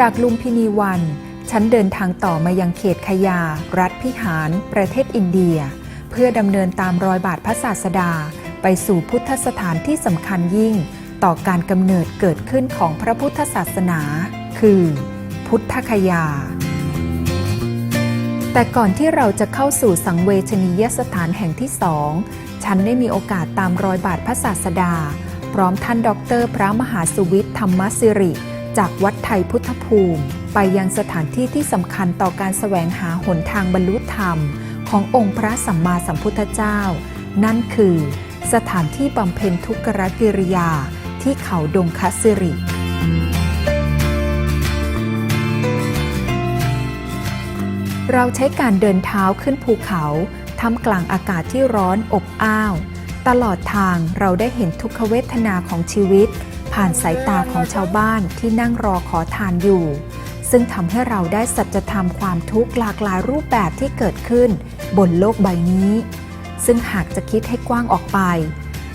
จากลุมพินีวัน ฉันเดินทางต่อมายังเขตขยา รัฐพิหาร ประเทศอินเดีย เพื่อดำเนินตามรอยบาทพระศาสดา ไปสู่พุทธสถานที่สำคัญยิ่ง ต่อการกำเนิดเกิดขึ้นของพระพุทธศาสนา คือ พุทธคยา แต่ก่อนที่เราจะเข้าสู่สังเวชนียสถานแห่งที่สองฉันได้มีโอกาสตามรอยบาทพระศาสดา พร้อมท่านด็อกเตอร์พระมหาสุวิทย์ธรรมสิริ จากวัดไทยพุทธภูมิ ไปยังสถานที่ที่สำคัญต่อการแสวงหาหนทางบรรลุธรรม ขององค์พระสัมมาสัมพุทธเจ้า นั่นคือ สถานที่บำเพ็ญทุกขกิริยาที่เขาดงคัสิริเราใช้การเดินเท้าขึ้นภูเขาท่ามกลางอากาศที่ร้อนอบอ้าว ตลอดทางเราได้เห็นทุกขเวทนาของชีวิต ผ่านสายตาของชาวบ้านที่นั่งรอขอทานอยู่ ซึ่งทำให้เราได้สัจธรรมความทุกข์หลากหลายรูปแบบที่เกิดขึ้น บนโลกใบนี้ ซึ่งหากจะคิดให้กว้างออกไป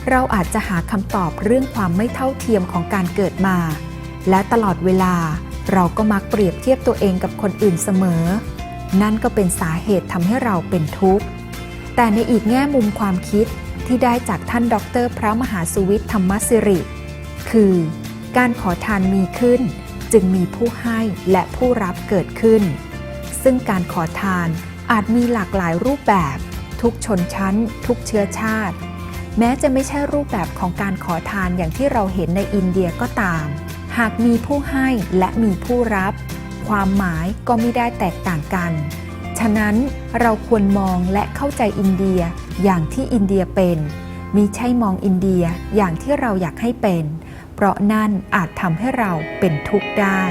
เราอาจจะหาคำตอบเรื่องความไม่เท่าเทียมของการเกิดมา และตลอดเวลาเราก็มักเปรียบเทียบตัวเองกับคนอื่นเสมอ นั่นก็เป็นสาเหตุทำให้เราเป็นทุกข์ แต่ในอีกแง่มุมความคิดที่ได้จากท่านดร พระมหาสุวิทย์ธรรมสิริ คือ การขอทานมีขึ้น จึงมีผู้ให้และผู้รับเกิดขึ้น ซึ่งการขอทานอาจมีหลากหลายรูปแบบ ทุกชนชั้น ทุกเชื้อชาติ แม้จะไม่ใช่รูปแบบของการขอทานอย่างที่เราเห็นในอินเดียก็ตาม หากมีผู้ให้และมีผู้รับ ความหมายก็ไม่ได้แตกต่างกัน ฉะนั้นเราควรมองและเข้าใจอินเดียอย่างที่อินเดียเป็นมิใช่มองอินเดียอย่างที่เราอยากให้เป็น เพราะนั่นอาจทำให้เราเป็นทุกข์ได้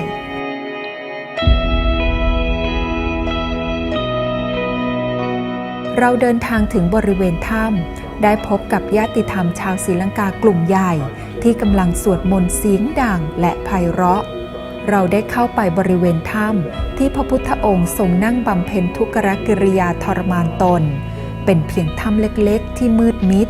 เราเดินทางถึงบริเวณถ้ำได้พบกับญาติธรรมชาวศรีลังกากลุ่มใหญ่ ที่กำลังสวดมนต์เสียงดังและไพเราะ เราได้เข้าไปบริเวณถ้ำที่พระพุทธองค์ทรงนั่งบำเพ็ญทุกขกิริยาทรมานตน เป็นเพียงถ้ำเล็กๆ ที่มืดมิด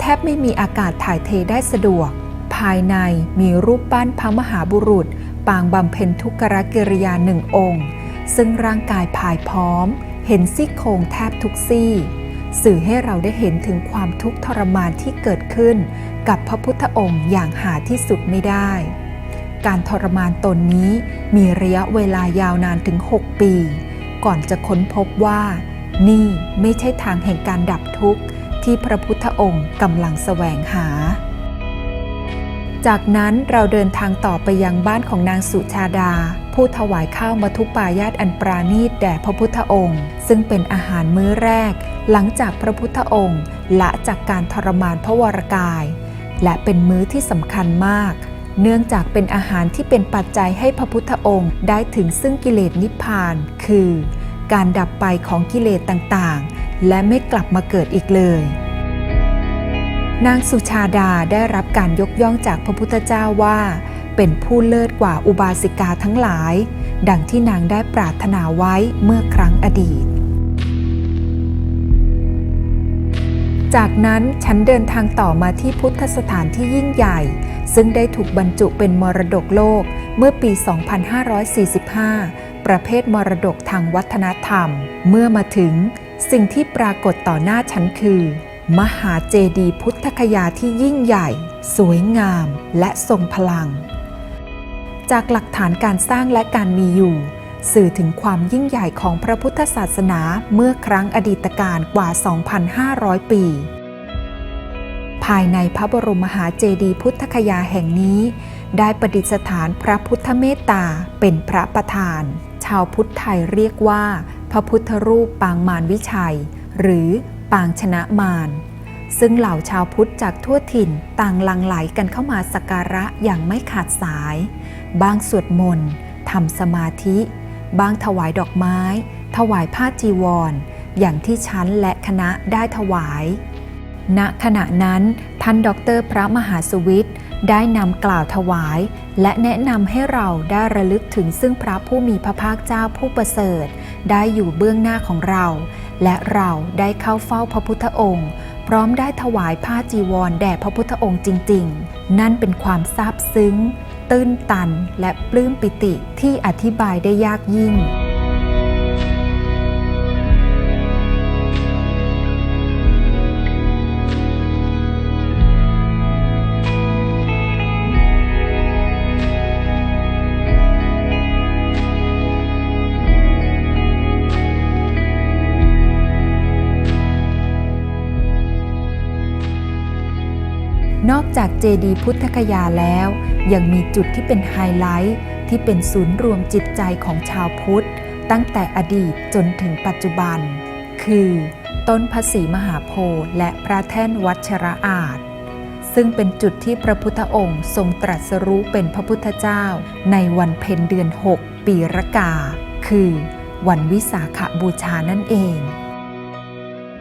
แทบไม่มีอากาศถ่ายเทได้สะดวก ภายในมีรูปปั้นพระมหาบุรุษ ปางบำเพ็ญทุกขกิริยาหนึ่งองค์ ซึ่งร่างกายผายพร้อม เห็นซี่โครงแทบทุกซี่ สื่อให้เราได้เห็นถึงความทุกข์ทรมานที่เกิดขึ้น กับพระพุทธองค์อย่างหาที่สุดไม่ได้ การทรมานตนนี้มีระยะเวลายาวนานถึง 6 ปี ก่อนจะค้นพบว่า นี่ไม่ใช่ทางแห่งการดับทุกข์ที่พระพุทธองค์กำลังแสวงหา จากนั้นเราเดินทางต่อไปยังบ้านของนางสุชาดา ผู้ถวายข้าวมัทุปายาตอันปราณีตแด่พระพุทธองค์ ซึ่งเป็นอาหารมื้อแรก หลังจากพระพุทธองค์ละจากการทรมานพระวรกาย และเป็นมื้อที่สำคัญมาก เนื่องจากเป็นอาหารที่เป็นปัจจัยให้พระพุทธองค์ได้ถึงซึ่งกิเลสนิพพาน คือ การดับไปของกิเลสต่างๆ และไม่กลับมาเกิดอีกเลย นางสุชาดาได้รับการยกย่องจากพระพุทธเจ้าว่า เป็นผู้เลิศกว่าอุบาสิกาทั้งหลาย ดังที่นางได้ปรารถนาไว้เมื่อครั้งอดีต จากนั้นฉันเดินทางต่อมาที่พุทธสถานที่ยิ่งใหญ่ ซึ่งได้ถูกบรรจุเป็นมรดกโลกเมื่อปี 2545 ประเภทมรดกทางวัฒนธรรม เมื่อมาถึงสิ่งที่ปรากฏต่อหน้าฉันคือ มหาเจดีย์พุท ธคยาที่ยิ่งใหญ่ สวยงาม และทรงพลัง จากหลักฐานการสร้างและการมีอยู่ สื่อถึงความยิ่งใหญ่ของพระพุทธศาสนาเมื่อครั้งอดีตการกว่า 2,500 ปี ภายในพระบรมมหาเจดีย์พุทธคยาแห่งนี้ ได้ประดิษฐานพระพุทธเมตตาเป็นพระประธาน ชาวพุทธไทยเรียกว่า พระพุทธรูปปางมารวิชัย หรือปางชนะมาร ซึ่งเหล่าชาวพุทธจากทั่วถิ่นต่างลังไหลกันเข้ามาสักการะอย่างไม่ขาดสาย บางสวดมนต์ทำสมาธิ บางถวายดอกไม้ ถวายผ้าจีวร อย่างที่ฉันและคณะได้ถวาย ณขณะนั้นท่านดรพระมหาสวิทย์ได้นำกล่าวถวาย และแนะนำให้เราได้ระลึกถึงซึ่งพระผู้มีพระภาคเจ้าผู้ประเสริฐ ได้อยู่เบื้องหน้าของเรา และเราได้เข้าเฝ้าพระพุทธองค์ พร้อมได้ถวายผ้าจีวรแด่พระพุทธองค์จริง ๆ นั่นเป็นความซาบซึ้ง ตื้นตันและปลื้มปิติที่อธิบายได้ยากยิ่ง จากเจดีพุทธคยาแล้ว ยังมีจุดที่เป็นไฮไลท์ที่เป็นศูนย์รวมจิตใจของชาวพุทธ ตั้งแต่อดีตจนถึงปัจจุบัน คือ ต้นพระศรีมหาโพธิ์และพระแท่นวัชระอาจซึ่งเป็นจุดที่พระพุทธองค์ทรงตรัสรู้เป็นพระพุทธเจ้า ในวันเพ็ญเดือน 6 ปีรกา คือ วันวิสาขบูชานั่นเอง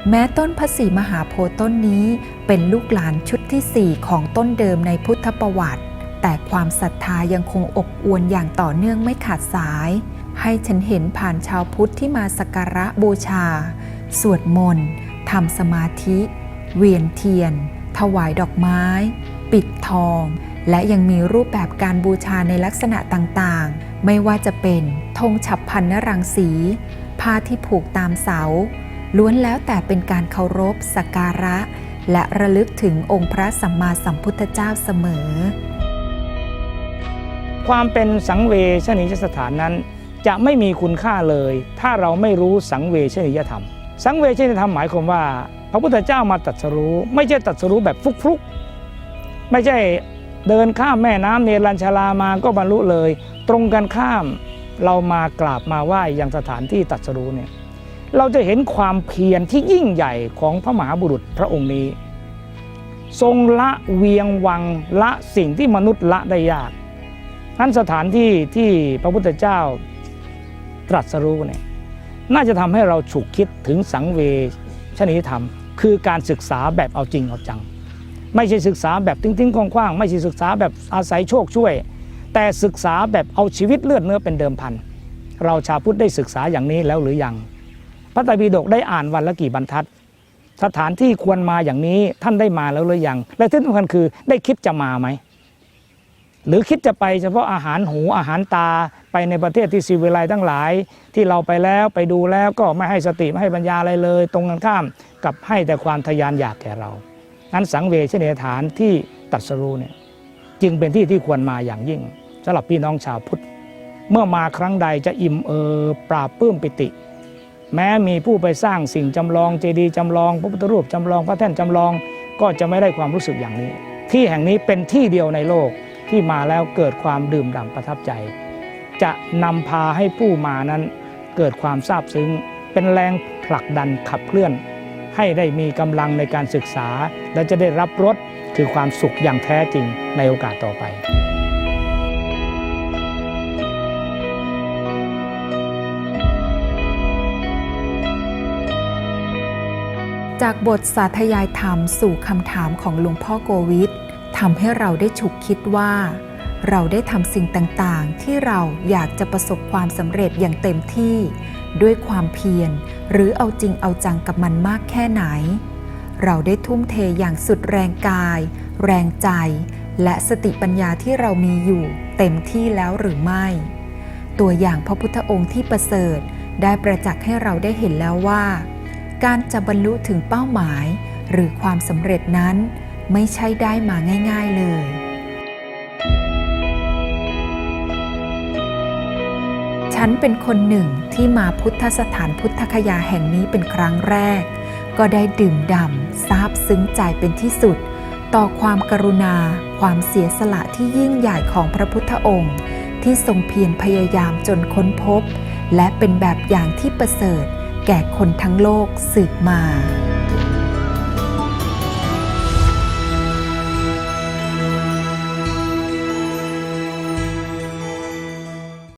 แม้ต้นพระศรีมหาโพธิ์ต้นนี้เป็นลูกหลานชุดที่ 4 ของต้นเดิมในพุทธประวัติ แต่ความศรัทธายังคงอบอวลอย่างต่อเนื่องไม่ขาดสาย ให้ฉันเห็นผ่านชาวพุทธที่มาสักการะบูชา สวดมนต์ทำสมาธิ เวียนเทียน ถวายดอกไม้ ปิดทอง และยังมีรูปแบบการบูชาในลักษณะต่างๆ ไม่ว่าจะเป็นธงฉับพันนรังสีผ้าที่ผูกตามเสา ล้วนแล้วแต่เป็นการเคารพสักการะ และระลึกถึงองค์พระสัมมาสัมพุทธเจ้าเสมอ ความเป็นสังเวชนียสถานนั้น จะไม่มีคุณค่าเลย ถ้าเราไม่รู้สังเวชนียธรรม สังเวชนียธรรมหมายความว่า พระพุทธเจ้ามาตรัสรู้ ไม่ใช่ตรัสรู้แบบฟลุกๆ ไม่ใช่เดินข้ามแม่น้ำเนรัญชลามาก็บรรลุเลย ตรงกันข้ามเรามากราบมาไหว้ยังสถานที่ตรัสรู้เนี่ย เราจะเห็นความเพียรที่ยิ่งใหญ่ของพระมหาบุรุษพระองค์นี้ ทรงละเวียงวังละสิ่งที่มนุษย์ละได้ยากนั้นสถานที่ที่พระพุทธเจ้าตรัสรู้เนี่ยน่าจะทำให้เราฉุกคิดถึงสังเวชนิยธรรม คือการศึกษาแบบเอาจริงเอาจัง ไม่ใช่ศึกษาแบบทิ้งๆคว่างๆไม่ใช่ศึกษาแบบอาศัยโชคช่วย แต่ศึกษาแบบเอาชีวิตเลือดเนื้อเป็นเดิมพันเราชาวพุทธได้ศึกษาอย่างนี้แล้วหรือยัง พระไตรปิฎกได้อ่านวันละกี่บรรทัด สถานที่ควรมาอย่างนี้ท่านได้มาแล้วหรือยัง และที่สำคัญคือได้คิดจะมาไหม หรือคิดจะไปเฉพาะอาหารหูอาหารตาไปในประเทศที่ซีวิไลทั้งหลาย ที่เราไปแล้วไปดูแล้วก็ไม่ให้สติไม่ให้ปัญญาอะไรเลย ตรงกันข้ามกับให้แต่ความทะยานอยากแก่เรานั้นสังเวชนียฐานที่ตรัสรู้เนี่ยจึงเป็นที่ที่ควรมาอย่างยิ่งสำหรับพี่น้องชาวพุทธ เมื่อมาครั้งใดจะอิ่มเอิบปราบปื้มปิติ แม้มีผู้ไปสร้างสิ่งจำลองเจดีย์จำลองพระพุทธรูปจำลองพระแท่นจำลองก็จะไม่ได้ความรู้สึกอย่างนี้ ที่แห่งนี้เป็นที่เดียวในโลกที่มาแล้วเกิดความดื่มด่ำประทับใจ จะนำพาให้ผู้มานั้นเกิดความซาบซึ้ง เป็นแรงผลักดันขับเคลื่อน ให้ได้มีกำลังในการศึกษา และจะได้รับรสคือความสุขอย่างแท้จริงในโอกาสต่อไป จากบทสาธยายธรรมสู่คำถามของหลวงพ่อโกวิททำให้เราได้ฉุกคิดว่า เราได้ทำสิ่งต่างๆ ที่เราอยากจะประสบความสำเร็จอย่างเต็มที่ ด้วยความเพียรหรือเอาจริงเอาจังกับมันมากแค่ไหน เราได้ทุ่มเทอย่างสุดแรงกาย แรงใจ และสติปัญญาที่เรามีอยู่ เต็มที่แล้วหรือไม่ ตัวอย่างพระพุทธองค์ที่ประเสริฐได้ประจักษ์ให้เราได้เห็นแล้วว่า การจะบรรลุถึงเป้าหมายหรือความสำเร็จนั้นไม่ใช่ได้มาง่าย ๆเลย ฉันเป็นคนหนึ่งที่มาพุทธสถานพุทธคยาแห่งนี้เป็นครั้งแรก ก็ได้ดื่มด่ำซาบซึ้งใจเป็นที่สุด ต่อความกรุณา ความเสียสละที่ยิ่งใหญ่ของพระพุทธองค์ ที่ทรงเพียรพยายามจนค้นพบ และเป็นแบบอย่างที่ประเสริฐ แก่คนทั้งโลกสืบมา